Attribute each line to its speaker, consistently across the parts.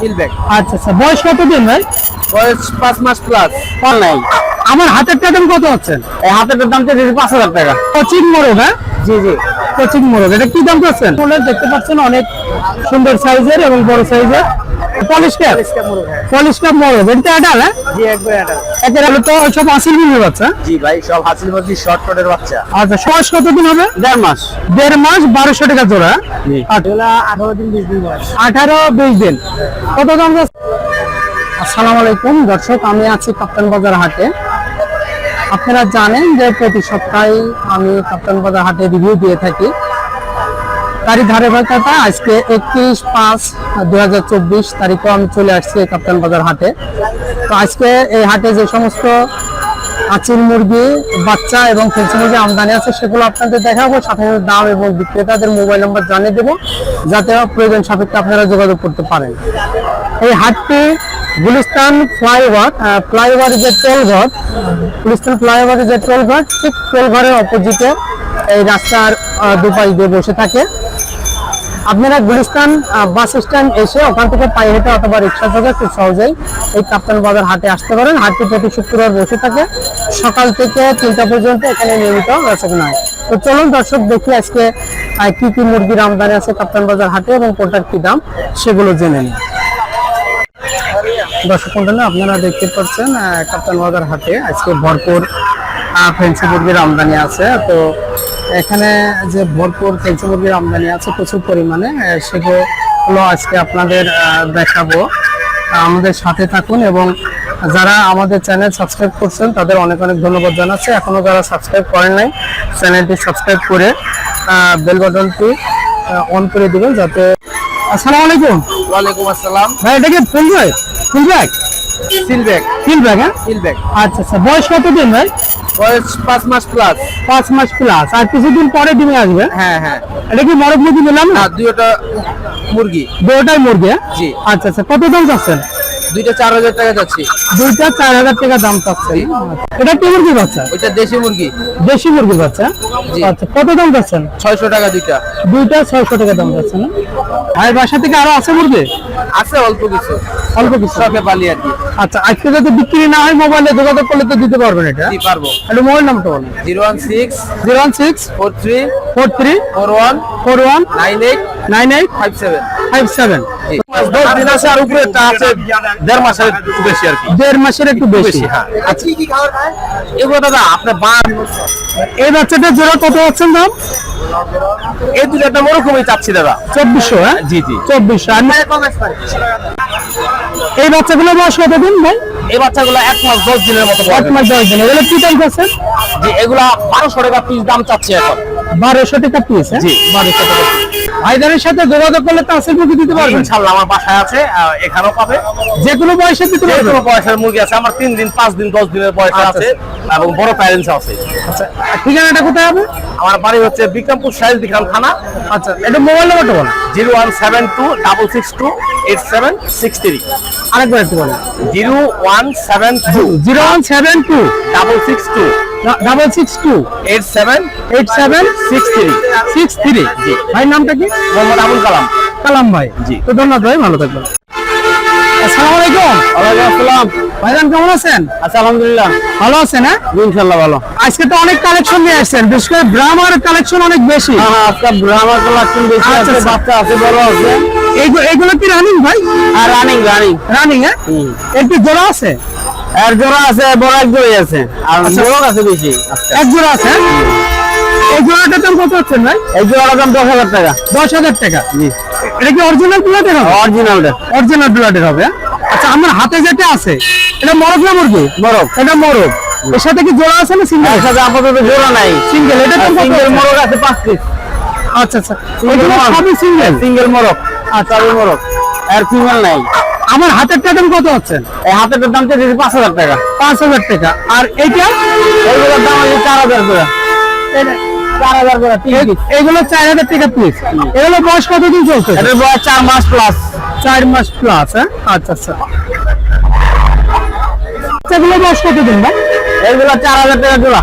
Speaker 1: ফিলব্যাক
Speaker 2: আচ্ছা আচ্ছা। বয়স কতদিন ভাই?
Speaker 1: বয়স পাঁচ মাস প্লাস
Speaker 2: ফল নাই আমার হাতের দাম কত হচ্ছে?
Speaker 1: এই হাতের দাম তো পাঁচ হাজার টাকা।
Speaker 2: কোচিং মোরগ হ্যাঁ?
Speaker 1: জি জি।
Speaker 2: কোচিং মোরগ এটা কি দাম পাচ্ছেন ফুলের দেখতে পাচ্ছেন অনেক সুন্দর সাইজের এবং বড় সাইজের পলিশ ক্যাপ? পলিশ ক্যাপ মোরগ এটা আডাল হ্যাঁ?
Speaker 1: জি একবার এটা
Speaker 2: হলো তো সব আসিল মিলে বাচ্চা?
Speaker 1: জি ভাই সব হাসিল মুরগি শর্ট কোটের বাচ্চা।
Speaker 2: আচ্ছা বয়স কতদিন হবে?
Speaker 1: দেড় মাস।
Speaker 2: দেড় মাস বারোশো টাকা জোড়া।
Speaker 1: আঠারো দিন বিশ দিন
Speaker 2: আঠারো বিশ দিন। কত দাম আসসালামু আলাইকুম দর্শক আমি আছি কাপ্তান বাজার হাটে। আপনারা জানেন যে প্রতি সপ্তাহে আমি কাপ্তান বাজার হাটে রিভিউ দিয়ে থাকি। তারই ধারে ধারাবাহিকতা আজকে একত্রিশ পাঁচ দু হাজার চব্বিশ তারিখে আমি চলে আসছি কাপ্তান বাজার হাটে। তো আজকে এই হাটে যে সমস্ত আচিল মুরগি, বাচ্চা এবং ফেন্সি মুরগি আমদানি আছে, সেগুলো আপনাদের দেখাবো, সাথে সাথে দাম এবং বিক্রেতাদের মোবাইল নাম্বার জানিয়ে দেবো, যাতে প্রয়োজন সাপেক্ষে আপনারা যোগাযোগ করতে পারেন। এই হাটটি গুলিস্তান ফ্লাইওভার ফ্লাইওভার যে টোল ঘর গুলিস্তান ফ্লাইওভারের যে টোল ঘর ঠিক টোল ঘরের অপোজিটে এই রাস্তার দুপাশ দিয়ে বসে থাকে। আপনারা গুলিস্তান বাস স্ট্যান্ড এসে ওখান থেকে পায়ে হেঁটে অথবা রিক্সা যোগে খুব সহজেই এই কাপ্তান বাজার হাটে আসতে পারেন। হাটটি প্রতি শুক্রবার বসে থাকে। সকাল থেকে তিনটা পর্যন্ত এখানে নিয়মিত বেচক নয় তো চলুন দর্শক, দেখি আজকে কি কি মুরগির আমদানি আছে কাপ্তান বাজার হাটে এবং কোনটার কি দাম, সেগুলো জেনে নিন দর্শক মন্ডলী, আপনারা দেখতে পাচ্ছেন কাপ্তান বাজার হাটে আজকে ভরপুর ফেন্সি মুরগির আমদানি আছে। তো এখানে যে ভরপুর ফেন্সি মুরগির আমদানি আছে প্রচুর পরিমাণে। সেগুলো আজকে আপনাদের দেখাবো। আমাদের সাথে থাকুন এবং যারা আমাদের চ্যানেল সাবস্ক্রাইব করছেন তাদের অনেক অনেক ধন্যবাদ জানাচ্ছি। এখনও যারা সাবস্ক্রাইব করেন নাই চ্যানেলটি সাবস্ক্রাইব করে বেল বাটনটি অন করে দিবেন যাতে আসসালামু আলাইকুম।
Speaker 1: ওয়ালাইকুম আসসালাম।
Speaker 2: ভাই এটা কি ফুল ভাই ফুল
Speaker 1: ফিলব্যাক
Speaker 2: ব্যাগ হ্যাঁ?
Speaker 1: ফিলব্যাক
Speaker 2: আচ্ছা আচ্ছা। বয়স কতদিন ভাই?
Speaker 1: বয়স পাঁচ মাস প্লাস
Speaker 2: পাঁচ মাস প্লাস আর কিছুদিন পরে ডিমে আসবে?
Speaker 1: হ্যাঁ হ্যাঁ।
Speaker 2: এটা কি মরক মুরগি নিলাম না?
Speaker 1: আর দুইটা মুরগি।
Speaker 2: দুটাই মুরগি হ্যাঁ?
Speaker 1: জি।
Speaker 2: আচ্ছা আচ্ছা। কত দাম চাচ্ছেন
Speaker 1: দুইটা চার হাজার টাকা যাচ্ছে।
Speaker 2: দুইটা চার হাজার টাকা দাম চাচ্ছেন এটা কি মুরগি বাচ্চা?
Speaker 1: ওইটা দেশি মুরগি।
Speaker 2: দেশি মুরগি বাচ্চা? আচ্ছা কত দাম চাচ্ছেন
Speaker 1: ছয়শো টাকা দুইটা।
Speaker 2: দুইটা ছয়শো টাকা দাম চাচ্ছেন না? ভাই বাসা থেকে আরও আছে মুরগি?
Speaker 1: আছে অল্প কিছু।
Speaker 2: অল্প কিছু।
Speaker 1: শখে পালি আর কি
Speaker 2: আচ্ছা আজকে যদি বিক্রি না হয় মোবাইলে যোগাযোগ করলে তো দিতে পারবেন এটা?
Speaker 1: পারব।
Speaker 2: একটু মোবাইল নাম্বারটা বলেন।
Speaker 1: Zero one six
Speaker 2: zero one six
Speaker 1: four three
Speaker 2: four three
Speaker 1: four one
Speaker 2: four one
Speaker 1: nine eight
Speaker 2: nine eight
Speaker 1: five seven.
Speaker 2: Five seven
Speaker 1: দেড় মাসের একটু বেশি হ্যাঁ। এগুলো দাদা আপনার
Speaker 2: এই জোড়া কত হচ্ছেন দাম?
Speaker 1: এই দুটো একটা ওরকমই চাচ্ছি দাদা।
Speaker 2: চব্বিশশো হ্যাঁ?
Speaker 1: জি জি।
Speaker 2: চব্বিশশো। এই বাচ্চাগুলো বয়স কতদিন ভাই?
Speaker 1: এই বাচ্চাগুলো এক মাস দশ দিনের মতো
Speaker 2: এক মাস দশ দিন এগুলো কি দাম আছে?
Speaker 1: জি এগুলা বারোশো টাকা পিস দাম চাচ্ছি এখন।
Speaker 2: বারোশো টাকা পিস
Speaker 1: জি।
Speaker 2: বারোশো টাকা ভাইদারের সাথে যোগাযোগ করলে তাসের মুরগি দিতে পারবে
Speaker 1: ইনশাআল্লাহ আমার বাসায় আছে এখানেও পাবে।
Speaker 2: যে কোনো বয়সে দিতে পারবে
Speaker 1: কোনো বয়সের মুরগি আছে আমার 3 দিন 5 দিন 10 দিনের বয়স
Speaker 2: আচ্ছা।
Speaker 1: আছে এবং বড় প্যারেন্টস আছে।
Speaker 2: আচ্ছা ঠিকানাটা কোথায় হবে?
Speaker 1: আমার বাড়ি হচ্ছে বিক্রমপুর সাহেল দিখান থানা।
Speaker 2: আচ্ছা এটা মোবাইল নাম্বারটা
Speaker 1: বল। 01726628763
Speaker 2: আরেকবার একটু
Speaker 1: six two.
Speaker 2: Double six two
Speaker 1: eight seven
Speaker 2: eight seven
Speaker 1: six three
Speaker 2: six three
Speaker 1: জি।
Speaker 2: ভাই নামটা কি?
Speaker 1: মোহাম্মদ আবুল কালাম।
Speaker 2: কালাম ভাই
Speaker 1: জি।
Speaker 2: তো ধন্যবাদ ভাই ভালো থাকবেন। আসসালামু আলাইকুম।
Speaker 1: ওয়ালাইকুম আসসালাম।
Speaker 2: ভাইজান কেমন আছেন?
Speaker 1: আচ্ছা আলহামদুলিল্লাহ।
Speaker 2: ভালো আছেন হ্যাঁ?
Speaker 1: ইনশাল্লাহ ভালো।
Speaker 2: আজকে তো অনেক কালেকশন নিয়ে আসছেন বিশেষ করে ব্রাহ্মার কালেকশন অনেক বেশি।
Speaker 1: হ্যাঁ হ্যাঁ আজকে ব্রাহ্মা কালেকশন বেশি
Speaker 2: আচ্ছা,
Speaker 1: আছে
Speaker 2: আচ্ছা।
Speaker 1: বাচ্চা আছে বড় আছে।
Speaker 2: এইগুলো কি রানিং ভাই?
Speaker 1: আর রানিং রানিং
Speaker 2: রানিং হ্যাঁ? এর কি জোড়া আছে?
Speaker 1: এর জোড়া আছে বড় এক জোড়াই আছে। আর
Speaker 2: আচ্ছা।
Speaker 1: মোরগ আছে বেশি। আচ্ছা।
Speaker 2: এক জোড়া আছে? এই জোড়াটার দাম কত হচ্ছেন ভাই?
Speaker 1: এই জোড়ার দাম দশ হাজার টাকা।
Speaker 2: দশ হাজার টাকা?
Speaker 1: জি।
Speaker 2: এটা কি অরিজিনাল প্লাটের হবে?
Speaker 1: অরিজিনালটা
Speaker 2: অরিজিনাল প্লাটের হবে হ্যাঁ? আচ্ছা আমার হাতে যেটা আছে এটা মরক না মুরগি?
Speaker 1: মোরগ
Speaker 2: এটা মরক। এর সাথে কি জোড়া আছে না সিঙ্গেল
Speaker 1: এর সাথে আপাতত জোড়া নাই।
Speaker 2: সিঙ্গেল এটা তো
Speaker 1: সিঙ্গেল মোরগ আছে পাঁচ পিস
Speaker 2: আচ্ছা আচ্ছা। সিঙ্গেল
Speaker 1: সিঙ্গেল মোরগ
Speaker 2: আচ্ছা
Speaker 1: মোরগ আর ফিমেল নাই।
Speaker 2: আমার হাতের দাম কত হচ্ছে
Speaker 1: এই হাতের দাম চাইছে পাঁচ হাজার টাকা।
Speaker 2: পাঁচ হাজার টাকা। আর এইটা?
Speaker 1: এইগুলোর দাম আছে চার হাজার করে। চার হাজার
Speaker 2: এগুলো চার টাকা পিস এগুলো বয়স কতদিন চলছে?
Speaker 1: এটার বয়স চার মাস প্লাস
Speaker 2: চার মাস প্লাস হ্যাঁ? আচ্ছা আচ্ছা। এগুলো বয়স কতদিন ভাই?
Speaker 1: এইগুলো চার হাজার টাকা জোড়া।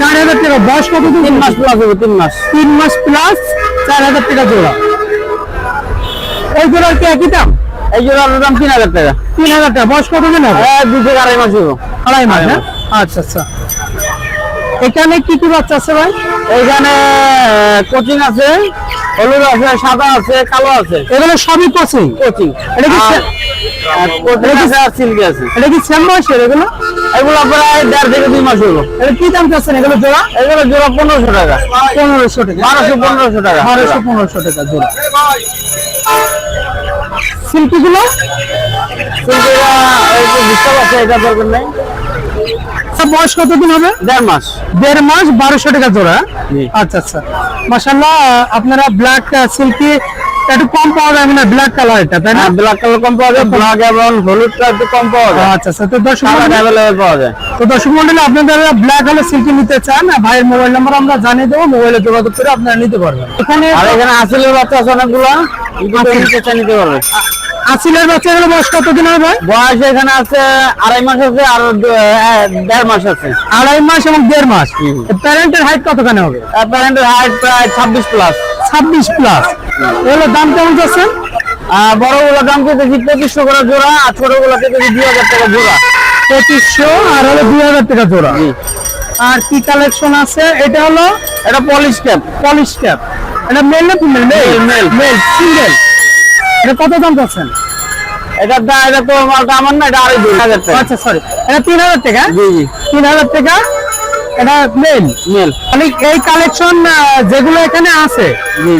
Speaker 2: চার হাজার টাকা বয়স কতদিন?
Speaker 1: তিন মাস প্লাস হবে তিন মাস।
Speaker 2: তিন মাস প্লাস চার হাজার টাকা জোড়া। ওই জোড়ার কি একই দাম?
Speaker 1: এই জোড়াটার দাম তিন হাজার টাকা।
Speaker 2: তিন হাজার টাকা। বয়স কত দিন হবে
Speaker 1: দুই থেকে আড়াই মাস হইব।
Speaker 2: আড়াই মাস হ্যাঁ? আচ্ছা আচ্ছা। এখানে কি কি বাচ্চা আছে ভাই?
Speaker 1: এইখানে কোচিং আছে হলুদ আছে সাদা আছে কালো আছে।
Speaker 2: এগুলো সবই কোচিং?
Speaker 1: কোচিং।
Speaker 2: এটা কি এটা কি সেম বয়সের এগুলো?
Speaker 1: এগুলো প্রায় দেড় থেকে দুই মাস হইব।
Speaker 2: এটা কি দাম চাচ্ছেন এগুলো জোড়া?
Speaker 1: এগুলো জোড়া পনেরোশো টাকা।
Speaker 2: পনেরোশো টাকা।
Speaker 1: বারোশো পনেরোশো টাকা।
Speaker 2: বারোশো পনেরোশো টাকা জোড়া। সিল্কি গুলো
Speaker 1: সিল্কিরা ডিস্টার্ব আছে এটা দরকার নেই
Speaker 2: বয়স কতদিন হবে?
Speaker 1: দেড় মাস।
Speaker 2: দেড় মাস বারোশো টাকা জোড়া। আচ্ছা আচ্ছা। মাসাল্লাহ আপনারা ব্ল্যাক সিল্কি একটু কম পাওয়া ব্ল্যাক কালার এটা তাই না?
Speaker 1: ব্ল্যাক কালার কম পাওয়া যায় ব্ল্যাক এবং হলুদটা একটু কম পাওয়া যায়।
Speaker 2: আচ্ছা আচ্ছা। তো দর্শক
Speaker 1: পাওয়া যায়।
Speaker 2: তো দর্শক মন্ডলী আপনাদের ব্ল্যাক হলে সিল্কি নিতে চান ভাইয়ের মোবাইল নাম্বার আমরা জানিয়ে দেবো মোবাইলে যোগাযোগ করে আপনারা নিতে পারবেন। এখানে
Speaker 1: আর এখানে আসলের বাচ্চা আছে অনেকগুলো নিতে চাই নিতে পারবে
Speaker 2: আসিলের বাচ্চা এগুলো বয়স কতদিন হবে? ভাই
Speaker 1: বয়স এখানে আছে আড়াই মাস আছে আর দেড় মাস আছে।
Speaker 2: আড়াই মাস এবং দেড় মাস। প্যারেন্টের হাইট কতখানি হবে?
Speaker 1: প্যারেন্টের হাইট প্রায় ছাব্বিশ প্লাস
Speaker 2: ছাব্বিশ প্লাস এগুলো দাম কেমন যাচ্ছেন
Speaker 1: বড়গুলো দাম পেতেছি পঁচিশশো করে জোড়া আর ছোটগুলো পেতেছি দুই হাজার টাকা জোড়া।
Speaker 2: পঁচিশশো আর হলো দুই হাজার টাকা জোড়া। আর কি কালেকশন আছে? এটা হলো?
Speaker 1: এটা পলিশ ক্যাপ
Speaker 2: পলিশ ক্যাপ এটা মেল না female male
Speaker 1: male
Speaker 2: male single এটা কত দাম যাচ্ছেন
Speaker 1: এটার দাম এটা তো আমার না এটা আড়াই হাজার টাকা।
Speaker 2: আচ্ছা সরি এটা তিন হাজার টাকা?
Speaker 1: জি জি।
Speaker 2: তিন হাজার টাকা? এটা মেল
Speaker 1: মেল
Speaker 2: মানে এই কালেকশন যেগুলো এখানে আছে।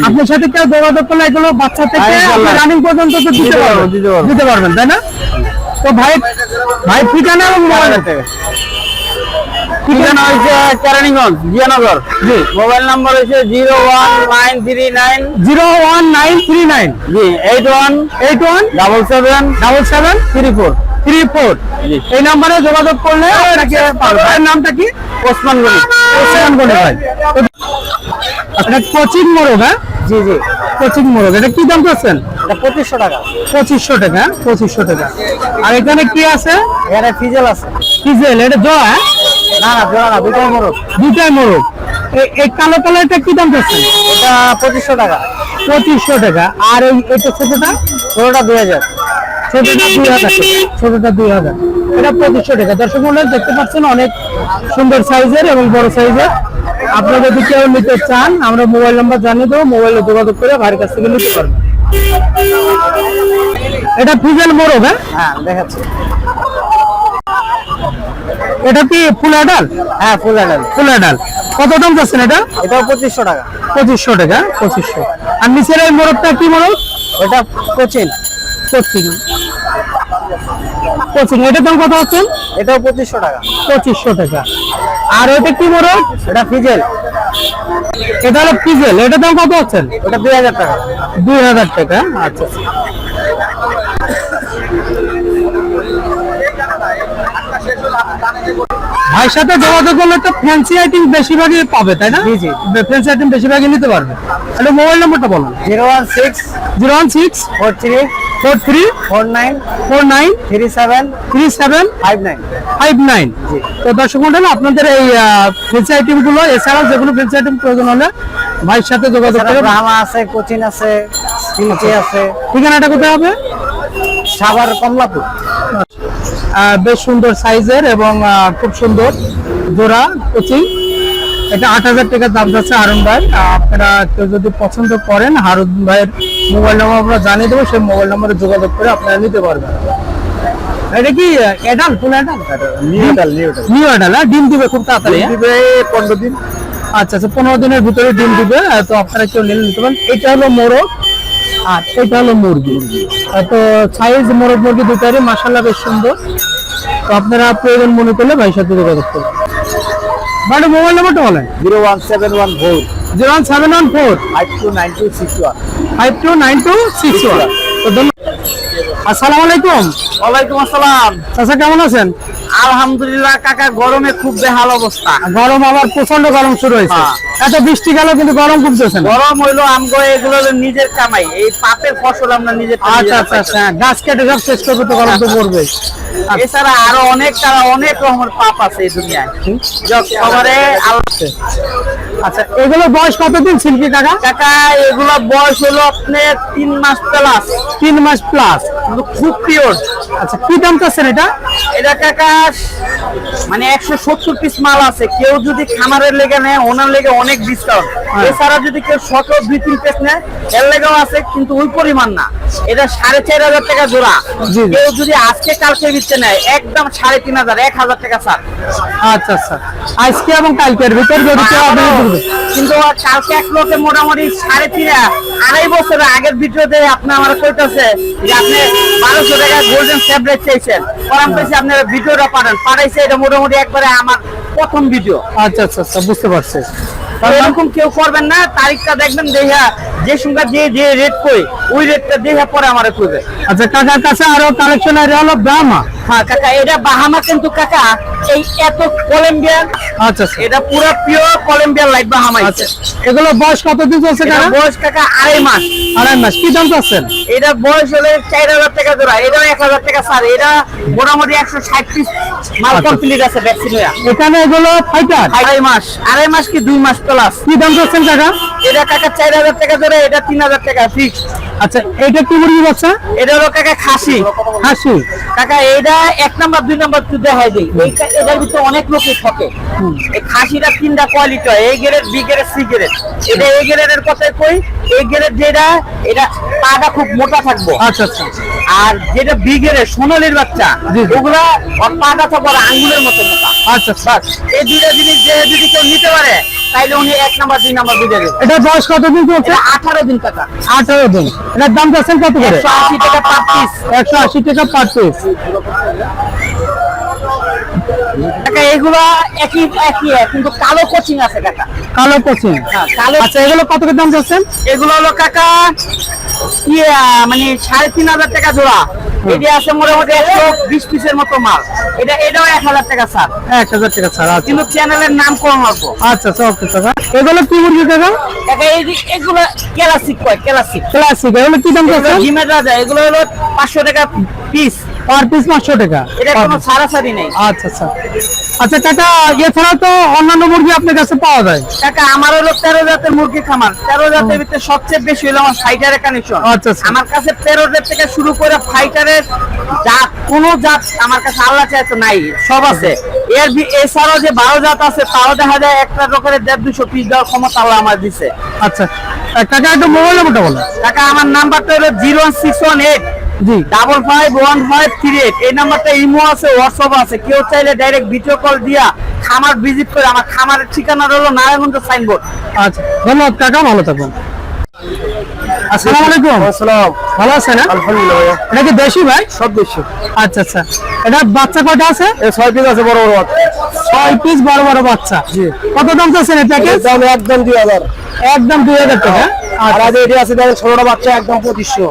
Speaker 2: আপনার সাথে কেউ যোগাযোগ করলে এগুলো বাচ্চা থেকে রানিং পর্যন্ত তো দিতে পারবেন।
Speaker 1: দিতে
Speaker 2: পারবেন। তাই না? তো ভাই ভাই ঠিকানা
Speaker 1: ঠিকানা হয়েছে কেরানীগঞ্জ জিয়ানগর জি। মোবাইল নাম্বার হয়েছে zero one nine three nine.
Speaker 2: Zero one nine three nine.
Speaker 1: জি eight one
Speaker 2: eight one
Speaker 1: double seven
Speaker 2: double seven
Speaker 1: three four.
Speaker 2: Three four এই নাম্বারে যোগাযোগ করলে পাবে ভাইয়ের নামটা কি?
Speaker 1: ওসমান গলি
Speaker 2: ওসমান গনি ভাই। এটা কোচিং মোরগ হ্যাঁ?
Speaker 1: জি জি।
Speaker 2: কোচিং মোরগ। এটা কি দাম করছেন
Speaker 1: এটা পঁচিশশো টাকা।
Speaker 2: পঁচিশশো টাকা পঁচিশশো টাকা। আর এখানে কি আছে?
Speaker 1: এখানে ফিজেল আছে।
Speaker 2: ডিজেল এটা জোড়া হ্যাঁ?
Speaker 1: না না জোড়া না দুটো মোরগ।
Speaker 2: দুটাই মোরগ। এই- কালো কালারটা কি দাম চাচ্ছেন?
Speaker 1: এটা পঁচিশশো টাকা।
Speaker 2: পঁচিশশো টাকা। আর এই এটা ছোটটা?
Speaker 1: ষোলোটা দুই হাজার।
Speaker 2: ছোটটা দুই হাজার ছোটটা দুই হাজার। এটা পঁচিশশো টাকা। দর্শক দেখতে পাচ্ছেন অনেক সুন্দর সাইজের এবং বড় সাইজের। আপনারা যদি কেউ নিতে চান আমরা মোবাইল নাম্বার জানিয়ে দেবো মোবাইলে যোগাযোগ করে ভাইয়ের কাছ থেকে নিতে পারবেন। এটা ফিজেল মোরগ হ্যাঁ?
Speaker 1: হ্যাঁ দেখাচ্ছি।
Speaker 2: এটা কি ফুল আডাল
Speaker 1: হ্যাঁ ফুল হ্যান্ডেল
Speaker 2: ফুল আডাল কত দাম চাচ্ছেন এটা?
Speaker 1: এটাও পঁচিশশো টাকা।
Speaker 2: পঁচিশশো টাকা পঁচিশশো। আর নিচের এই মোরগটা কি মোরগ?
Speaker 1: ওটা কোচিন।
Speaker 2: কোচিং। কোচিং এটার দাম কত হচ্ছে
Speaker 1: এটাও পঁচিশশো টাকা।
Speaker 2: পঁচিশশো টাকা। আর ওটা কি মোরগ
Speaker 1: এটা ফিজেল।
Speaker 2: এটা হলো এটার দাম কত হচ্ছে
Speaker 1: ওটা দুই হাজার টাকা।
Speaker 2: দুই হাজার টাকা? আচ্ছা। ভাইয়ের সাথে যোগাযোগ করলে তো ফ্যান্সি আইটেম বেশিরভাগই পাবে তাই না?
Speaker 1: জি, জি।
Speaker 2: ফ্যান্সি আইটেম বেশিরভাগই নিতে পারবে। তাহলে মোবাইল নাম্বারটা বলুন।
Speaker 1: Zero one six
Speaker 2: zero one six
Speaker 1: four three
Speaker 2: four three
Speaker 1: four nine
Speaker 2: four nine
Speaker 1: three seven
Speaker 2: three seven
Speaker 1: five nine
Speaker 2: five nine. তো দর্শক মন্ডল আপনাদের এই ফেন্সি আইটেমগুলো এছাড়াও যেগুলো ফেন্সি আইটেম প্রয়োজন হলে ভাইয়ের সাথে যোগাযোগ করে
Speaker 1: ব্রাহ্মা আছে কোচিন আছে সিল্কি আছে।
Speaker 2: ঠিকানাটা কোথায় হবে?
Speaker 1: সাভার কমলাপুর।
Speaker 2: বেশ সুন্দর সাইজের এবং খুব সুন্দর জোড়া কোচিং। এটা আট হাজার টাকার দাম যাচ্ছে হারুন ভাই। আপনারা কেউ যদি পছন্দ করেন হারুন ভাইয়ের মোবাইল নাম্বার আমরা জানিয়ে দেবো সেই মোবাইল নাম্বারে যোগাযোগ করে আপনারা নিতে পারবেন। এটা কি ফুল নিউ হ্যাঁ? ডিম দিবে খুব তাড়াতাড়ি হ্যাঁ?
Speaker 1: দিবে পনেরো দিন।
Speaker 2: আচ্ছা আচ্ছা পনেরো দিনের ভিতরে ডিম দিবে তো আপনারা কেউ নিতে পারেন। এটা হলো মোরগ আর এটা হলো মুরগি। তো সাইজ মোরগ মুরগি দুটারই মাসাল্লাহ বেশ সুন্দর। তো আপনারা প্রয়োজন মনে করলে ভাইয়ের সাথে যোগাযোগ করবেন মানে মোবাইল নাম্বারটা বলেন।
Speaker 1: Zero one seven one four
Speaker 2: zero one seven one four
Speaker 1: five two nine two six one.
Speaker 2: Five two nine two six one. আসসালামু আলাইকুম।
Speaker 1: ওয়ালাইকুম আসসালাম।
Speaker 2: চাচা কেমন আছেন?
Speaker 1: আলহামদুলিল্লাহ কাকা গরমে খুব বেহাল অবস্থা।
Speaker 2: গরম আবার প্রচণ্ড গরম শুরু হয়েছে।
Speaker 1: হ্যাঁ।
Speaker 2: এত বৃষ্টি গেল কিন্তু গরম কমতেছে
Speaker 1: গরম হইল আমগো এগুলো নিজের কামাই। এই পাপের ফসল আমরা নিজের
Speaker 2: আচ্ছা আচ্ছা আচ্ছা গাছ কেটে সব শেষ করবে তো গরম তো পড়বে।
Speaker 1: এছাড়া আরও অনেক তারা অনেক রকমের পাপ আছে এই দুনিয়ায়। সবারে আল্লাহ
Speaker 2: আচ্ছা এগুলো বয়স কতদিন সিল্কি কাকা?
Speaker 1: কাকা এগুলো বয়স হলো আপনার তিন মাস প্লাস
Speaker 2: তিন মাস প্লাস
Speaker 1: খুব পিওর
Speaker 2: আচ্ছা কি দাম চাচ্ছেন এটা?
Speaker 1: এটা কাকা মানে একশো সত্তর পিস মাল আছে। কেউ যদি খামারের লেগে নেয় ওনার লেগে অনেক ডিসকাউন্ট
Speaker 2: হ্যাঁ।
Speaker 1: এছাড়া যদি কেউ শত দুই তিন পিস নেয় এর লেগেও আছে কিন্তু ওই পরিমাণ না। এটা সাড়ে চার হাজার টাকা জোড়া। কেউ যদি আজকে কালকে দিচ্ছে নেয় একদম সাড়ে তিন হাজার এক হাজার টাকা ছাড়।
Speaker 2: আচ্ছা আচ্ছা। আজকে এবং কালকের ভিতর যদি কেউ দিবে।
Speaker 1: কিন্তু কালকে এক লোকে মোটামুটি সাড়ে তিন আড়াই বছরের আগের ভিডিওতে আপনি আমার কইতেছে যে আপনি বারোশো টাকা গোল্ডেন চাইছেন। পরাম আপনার ভিডিওটা পাঠান। পাঠাইছে এটা মোটামুটি একবারে আমার প্রথম ভিডিও।
Speaker 2: আচ্ছা আচ্ছা আচ্ছা বুঝতে পারছি।
Speaker 1: এরকম কেউ করবেন না তারিখটা দেখবেন দেখা যে সংখ্যা যে যে রেট কই ওই রেটটা দেখা পরে আমারে কইবে।
Speaker 2: আচ্ছা কাকার কাছে আরও কালেকশন আর হলো ব্রাহ্মা।
Speaker 1: হ্যাঁ কাকা এটা বাহামা কিন্তু কাকা এই এত কলম্বিয়ান
Speaker 2: আচ্ছা আচ্ছা।
Speaker 1: এটা পুরো পিওর কলম্বিয়ান লাইট বাহামা
Speaker 2: আচ্ছা এগুলো বয়স কতদিন চলছে কাকা?
Speaker 1: বয়স কাকা আড়াই মাস।
Speaker 2: আড়াই মাস। কি দাম চাচ্ছেন?
Speaker 1: এটা বয়স হলে চার হাজার টাকা জোড়া এটাও এক হাজার টাকা স্যার। এটা মোটামুটি একশো ষাট পিস মাল
Speaker 2: আচ্ছা।
Speaker 1: কমপ্লিট আছে ভ্যাকসিন
Speaker 2: এখানে এগুলো ফাইটার
Speaker 1: আড়াই মাস আড়াই মাস কি দুই মাস প্লাস
Speaker 2: কি দাম চাচ্ছেন কাকা?
Speaker 1: এটা কাকা চার হাজার টাকা জোড়া এটা তিন হাজার টাকা ফিক্স
Speaker 2: আচ্ছা এইটা কি মুরগি বাচ্চা?
Speaker 1: এটা হলো কাকা খাসি।
Speaker 2: হাসি
Speaker 1: কাকা এটা এক নাম্বার দুই নাম্বার তুই দেখাই দিই। এটার ভিতরে অনেক লোকে থাকে। এই খাসিটা তিনটা কোয়ালিটি হয়। A grade B grade C grade এটা এ গ্রেডের কই। এ গ্রেড যেটা এটা পাটা খুব মোটা থাকব।
Speaker 2: আচ্ছা আচ্ছা।
Speaker 1: আর যেটা বি গ্রেড সোনালির বাচ্চা। ওগুলা ওর পাটা থাকব আঙ্গুলের মতো মোটা।
Speaker 2: আচ্ছা আচ্ছা।
Speaker 1: এই দুইটা জিনিস যে যদি কেউ নিতে পারে তাইলে উনি এক নাম্বার দুই নাম্বার বুঝে দেবে।
Speaker 2: এটা বয়স কতদিন চলছে?
Speaker 1: আঠারো দিন টাকা
Speaker 2: আঠারো দিন। এটার দাম চাচ্ছেন কত করে?
Speaker 1: একশো আশি টাকা পার পিস
Speaker 2: একশো আশি টাকা পার পিস
Speaker 1: এগুলা একই একই এক, কিন্তু কালো কোচিং আছে কাকা।
Speaker 2: কালো কোচিং।
Speaker 1: হ্যাঁ,
Speaker 2: আচ্ছা এগুলো কত দাম
Speaker 1: এগুলো হলো কাকা মানে সাড়ে তিন হাজার টাকা জোড়া। এটা আছে মোটামুটি একশো বিশ পিসের মতো মাল। এটা এটাও এক হাজার টাকা স্যার
Speaker 2: এক হাজার টাকা ছাড় আচ্ছা।
Speaker 1: কিন্তু চ্যানেলের নাম কম রাখব
Speaker 2: আচ্ছা আচ্ছা ওকে টাকা এগুলো কি মুরগি
Speaker 1: যে এগুলো ক্লাসিক কয় ক্লাসিক
Speaker 2: ক্লাসিক এগুলো কি দাম
Speaker 1: এগুলো হলো পাঁচশো টাকা পিস
Speaker 2: পার পিস পাঁচশো টাকা।
Speaker 1: এটা কোনো সারাসারি নেই।
Speaker 2: আচ্ছা আচ্ছা। আচ্ছা কাকা এছাড়াও তো অন্যান্য মুরগি আপনার কাছে পাওয়া যায়।
Speaker 1: কাকা আমার হলো তেরো জাতের মুরগি খামার। তেরো জাতের ভিতরে সবচেয়ে বেশি হলো আমার ফাইটারের কানেকশন
Speaker 2: আচ্ছা, আচ্ছা।
Speaker 1: আমার কাছে তেরো জাত থেকে শুরু করে ফাইটারের জাত কোন জাত আমার কাছে আল্লাহ চাই তো নাই সব আছে। এর এছাড়াও যে বারো জাত আছে তাও দেখা যায় একটা রকমের দেড় দুশো পিস দেওয়ার ক্ষমতা আল্লাহ আমার দিছে।
Speaker 2: আচ্ছা। কাকা একটু মোবাইল নাম্বারটা বলো।
Speaker 1: কাকা আমার নাম্বারটা হলো জিরো সিক্স ওয়ান এইট
Speaker 2: জি।
Speaker 1: Double five one five three eight এই নাম্বারটা ইমো আছে হোয়াটসঅ্যাপ আছে। কেউ চাইলে ডাইরেক্ট ভিডিও কল দিয়া খামার ভিজিট করে আমার খামারের ঠিকানা হলো নারায়ণগঞ্জ সাইনবোর্ড
Speaker 2: আচ্ছা ধন্যবাদ কাকা ভালো থাকবেন। আসসালামু আলাইকুম।
Speaker 1: আসসালাম।
Speaker 2: ভালো আছেন হ্যাঁ?
Speaker 1: আলহামদুলিল্লাহ
Speaker 2: এটা কি দেশি ভাই?
Speaker 1: সব দেশে।
Speaker 2: আচ্ছা আচ্ছা। এটা বাচ্চা কয়টা আছে?
Speaker 1: ছয় পিস আছে বড় বড়
Speaker 2: ছয় পিস বড় বড় বাচ্চা। কত দাম চাচ্ছেন এই
Speaker 1: দাম একদম দুই হাজার।
Speaker 2: একদম দুই হাজার টাকা।
Speaker 1: আর এটি আছে দেখেন ষোলোটা বাচ্চা একদম পঁচিশশো।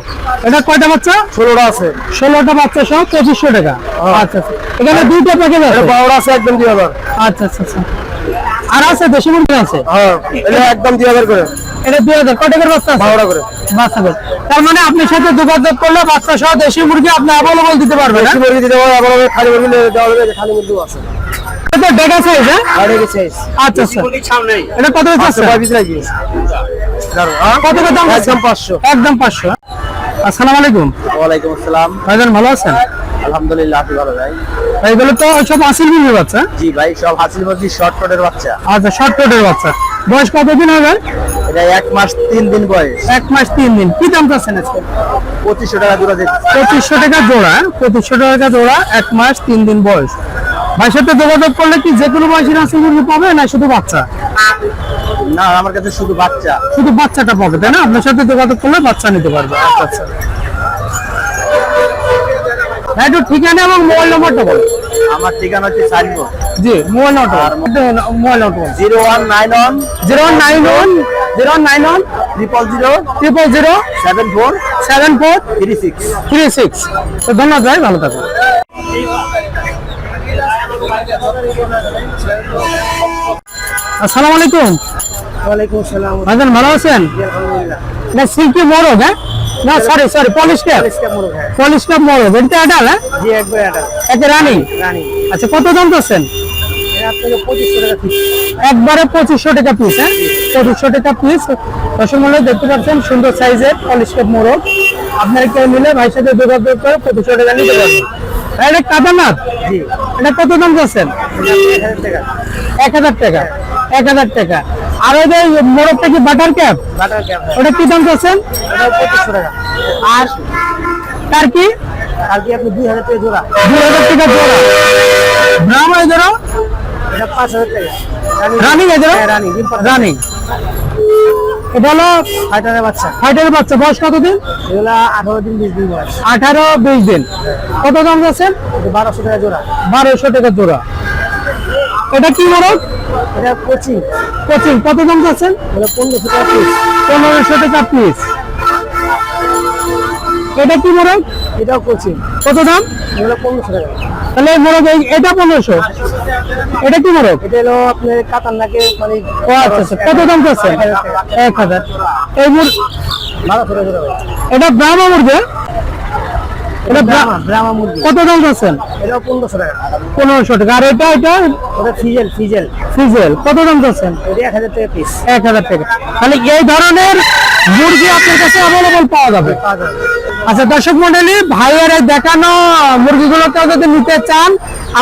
Speaker 2: এটা কয়টা বাচ্চা?
Speaker 1: ষোলোটা আছে।
Speaker 2: ষোলোটা বাচ্চা সহ পঁচিশশো টাকা। আচ্ছা আচ্ছা। এখানে দুইটা প্যাকেজ আছে?
Speaker 1: বারোটা আছে একদম দুই হাজার।
Speaker 2: আচ্ছা আচ্ছা আচ্ছা। আর আছে দেশি মুরগি আছে?
Speaker 1: হ্যাঁ এটা একদম দুই হাজার করে।
Speaker 2: এটা দুই হাজার। কয় টাকার বাচ্চা
Speaker 1: বারোটা করে।
Speaker 2: বাচ্চা করে। তার মানে আপনার সাথে যোগাযোগ করলে বাচ্চা সহ দেশি মুরগি আপনি অ্যাভেলেবল দিতে পারবেন হ্যাঁ?
Speaker 1: মুরগি দিতে খালি মুরগি দেওয়া হবে খালি মুরগিও আছে।
Speaker 2: এটা ডেটা সাইজ হ্যাঁ?
Speaker 1: এর সাইজ
Speaker 2: আচ্ছা আচ্ছা। এটা কত
Speaker 1: পাঁচশো
Speaker 2: আছে
Speaker 1: কয় পিস রাখি
Speaker 2: কত দাম
Speaker 1: একদম পাঁচশো।
Speaker 2: একদম পাঁচশো আসসালামু আলাইকুম।
Speaker 1: ওয়ালাইকুম আসসালাম।
Speaker 2: ভাইজান ভালো আছেন?
Speaker 1: আলহামদুলিল্লাহ আপনি ভালো ভাই?
Speaker 2: এইগুলো তো সব মুরগি বাচ্চা?
Speaker 1: জি ভাই সব হাসিল মুরগি শর্ট কোটের বাচ্চা।
Speaker 2: আচ্ছা শর্ট কোটের বাচ্চা। বয়স কতদিন হবে?
Speaker 1: এটা এক মাস তিন দিন বয়স।
Speaker 2: এক মাস তিন দিন। কি দাম চাচ্ছেন আজকে?
Speaker 1: পঁচিশশো টাকা দিচ্ছি।
Speaker 2: পঁচিশশো টাকা জোড়া পঁচিশশো টাকা জোড়া এক মাস তিন দিন বয়স। ভাইয়ের সাথে যোগাযোগ করলে কি যে কোনো মুরগি পাবে না শুধু বাচ্চা?
Speaker 1: না আমার কাছে শুধু বাচ্চা।
Speaker 2: শুধু বাচ্চাটা পাবে তাই না? আপনার সাথে যোগাযোগ করলে বাচ্চা নিতে পারবে আচ্ছা আচ্ছা। একটু ঠিকানা এবং মোবাইল নম্বরটা বলো।
Speaker 1: আমার ঠিকানা হচ্ছে
Speaker 2: জি mobile number mobile number
Speaker 1: zero one nine one
Speaker 2: zero nine one zero nine one
Speaker 1: triple zero
Speaker 2: triple zero
Speaker 1: seven four
Speaker 2: seven four
Speaker 1: three six.
Speaker 2: Three six. তো ধন্যবাদ ভাই ভালো থাকুন আসসালামু আলাইকুম।
Speaker 1: ওয়ালাইকুম আসসালাম।
Speaker 2: ভাইজান ভালো আছেন? না সিল্কি মোরগ হ্যাঁ? না sorry sorry polish cap polish cap মোরগ এটা আডাল হ্যাঁ?
Speaker 1: জি একবার এটা
Speaker 2: একে রানি
Speaker 1: রানী
Speaker 2: আচ্ছা কত দাম
Speaker 1: এটা
Speaker 3: ফিক্স
Speaker 2: একবারে পঁচিশশো টাকা পিস হ্যাঁ? পঁচিশশো টাকা পিস রসগোল্লা দেখতে পাচ্ছেন সুন্দর সাইজের পলিশকেপ মোড়ক আপনারা কেউ নিলে ভাইয়ের সাথে যোগাযোগ করে পঁচিশশো টাকা নিতে পারবেন। এটা কাদানাথ
Speaker 3: জি।
Speaker 2: এটা কত দাম যাচ্ছেন
Speaker 3: এক হাজার টাকা।
Speaker 2: এক হাজার টাকা। আর ওই যে মোড়কটা কি বাটার ক্যাপ ওটা কি দাম যাচ্ছেন আর তার কি?
Speaker 3: আর কি আপনি দুই হাজার টাকা জোড়া?
Speaker 2: দুই হাজার টাকা জোড়া। ব্রাহ্ম জোড়া
Speaker 3: এটা পাঁচ হাজার টাকা।
Speaker 2: রানিং।
Speaker 3: পাড়া।
Speaker 2: রানিং। এটা হলো
Speaker 3: ফাইটারের বাচ্চা।
Speaker 2: ফাইটার বাচ্চা। বয়স কতদিন?
Speaker 3: এগুলা আঠারো দিন বিশ দিন বয়স।
Speaker 2: আঠারো বিশ দিন। কত দাম যাচ্ছেন?
Speaker 3: বারোশো টাকা জোড়া।
Speaker 2: বারোশো টাকা জোড়া। এটা কি মোড়ক
Speaker 3: এটা কোচিং।
Speaker 2: কোচিং। কত দাম যাচ্ছেন?
Speaker 3: এটা পনেরোশো টাকা পিস
Speaker 2: পনেরোশো টাকা পিস এটা কি মোড়ক
Speaker 3: এটাও কোচিং।
Speaker 2: কত দাম?
Speaker 3: এগুলো পনেরোশো টাকা।
Speaker 2: তাহলে এই- এটা পনেরোশো। এটা কি মোড়ক
Speaker 3: এটা হলো আপনার কাতার নাকে মানে
Speaker 2: ও আচ্ছা আচ্ছা। কত দাম যাচ্ছে এক হাজার। এই মুর এটা ব্রাহ্মা মুরগি? এটা
Speaker 3: ব্রাহ্মা ব্রাহ্মা মুরগি।
Speaker 2: কত দাম যাচ্ছেন
Speaker 3: এটাও পনেরোশো টাকা।
Speaker 2: পনেরোশো টাকা। আর এটা এটা?
Speaker 3: ওটা ফিজেল ফিজেল।
Speaker 2: ফিজেল। কত দাম যাচ্ছেন
Speaker 3: এক হাজার টাকা পিস
Speaker 2: এক হাজার টাকা। তাহলে এই ধরনের মুরগি আপনার কাছে অ্যাভেলেবল পাওয়া যাবে। আচ্ছা দর্শক মন্ডলী, ভাইয়ের দেখানো মুরগিগুলোকে যদি নিতে চান,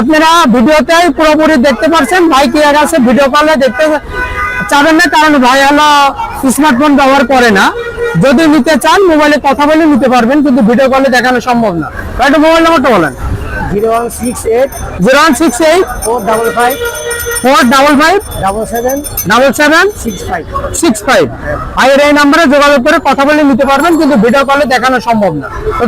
Speaker 2: আপনারা ভিডিওতে পুরোপুরি দেখতে পারছেন, ভাই কি আছে ভিডিও কলে দেখতে চাবেন না, কারণ ভাই হলো স্মার্টফোন ব্যবহার করে না। যদি নিতে চান মোবাইলে কথা বলে নিতে পারবেন, কিন্তু ভিডিও কলে দেখানো সম্ভব না। মোবাইল নাম্বারটা বলেন।
Speaker 3: Zero one six eight
Speaker 2: zero one six eight
Speaker 3: four double five
Speaker 2: four double five
Speaker 3: double seven
Speaker 2: double seven
Speaker 3: six five
Speaker 2: six five এই নাম্বারে যোগাযোগ করে কথা বলে নিতে পারবেন কিন্তু ভিডিও কলে দেখানো সম্ভব না তো।